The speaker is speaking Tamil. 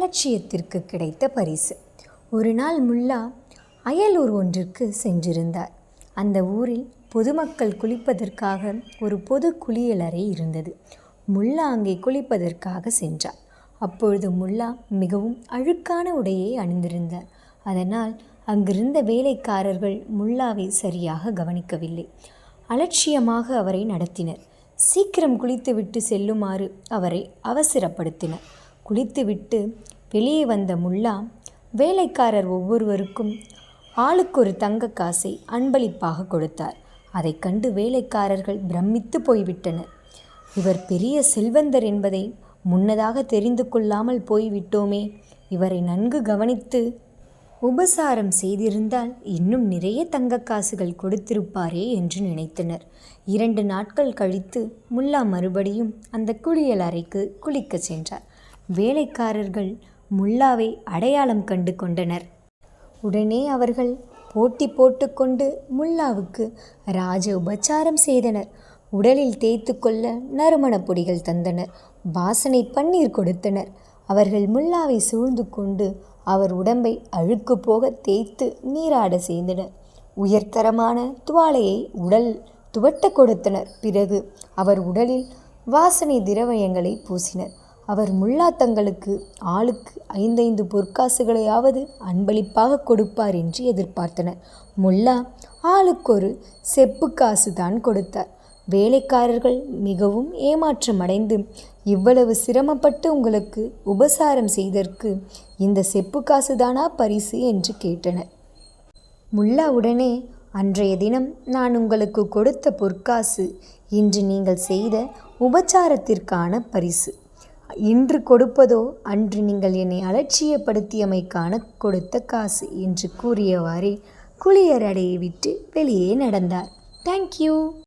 அலட்சியத்திற்கு கிடைத்த பரிசு. ஒரு நாள் முல்லா அயலூர் ஒன்றிற்கு சென்றிருந்தார். அந்த ஊரில் பொதுமக்கள் குளிப்பதற்காக ஒரு பொது குளியலறை இருந்தது. முல்லா அங்கே குளிப்பதற்காக சென்றார். அப்பொழுது முல்லா மிகவும் அழுக்கான உடையை அணிந்திருந்தார். அதனால் அங்கிருந்த வேலைக்காரர்கள் முல்லாவை சரியாக கவனிக்கவில்லை. அலட்சியமாக அவரை நடத்தினர். சீக்கிரம் குளித்துவிட்டு செல்லுமாறு அவரை அவசரப்படுத்தினர். குளித்துவிட்டு வெளியே வந்த முல்லா வேலைக்காரர் ஒவ்வொருவருக்கும் ஆளுக்கொரு தங்க காசை அன்பளிப்பாக கொடுத்தார். அதைக் கண்டு வேலைக்காரர்கள் பிரமித்து போய்விட்டனர். இவர் பெரிய செல்வந்தர் என்பதை முன்னதாக தெரிந்து கொள்ளாமல் போய்விட்டோமே. இவரை நன்கு கவனித்து உபசாரம் செய்திருந்தால் இன்னும் நிறைய தங்கக்காசுகள் கொடுத்திருப்பாரே என்று நினைத்தனர். இரண்டு நாட்கள் கழித்து முல்லா மறுபடியும் அந்த குளியல் அறைக்கு குளிக்கச் சென்றார். வேலைக்காரர்கள் முல்லாவை அடையாளம் கண்டு கொண்டனர். உடனே அவர்கள் போட்டி போட்டுக்கொண்டு முல்லாவுக்கு ராஜ உபச்சாரம் செய்தனர். உடலில் தேய்த்து கொள்ள நறுமணப் பொடிகள் தந்தனர். வாசனை பன்னீர் கொடுத்தனர். அவர்கள் முல்லாவை சூழ்ந்து கொண்டு அவர் உடம்பை அழுக்கு போக தேய்த்து நீராட செய்தனர். உயர்தரமான துவாலையை உடல் துவட்ட கொடுத்தனர். பிறகு அவர் உடலில் வாசனை திரவயங்களை பூசினர். அவர் முல்லா தங்களுக்கு ஆளுக்கு ஐந்தைந்து பொற்காசுகளையாவது அன்பளிப்பாக கொடுப்பார் என்று எதிர்பார்த்தனர். முல்லா ஆளுக்கொரு செப்பு காசு தான் கொடுத்தார். வேலைக்காரர்கள் மிகவும் ஏமாற்றமடைந்து இவ்வளவு சிரமப்பட்டு உங்களுக்கு உபசாரம் செய்தற்கு இந்த செப்பு காசுதானா பரிசு? என்று கேட்டனர். முல்லா உடனே அன்றைய தினம் நான் உங்களுக்கு கொடுத்த பொற்காசு இன்று நீங்கள் செய்த உபச்சாரத்திற்கான பரிசு. இன்று கொடுப்பதோ அன்று நீங்கள் என்னை அலட்சியப்படுத்தியமைக்கான கொடுத்த காசு என்று கூறியவாறே குளியரடையை விட்டு வெளியே நடந்தார். தேங்க்யூ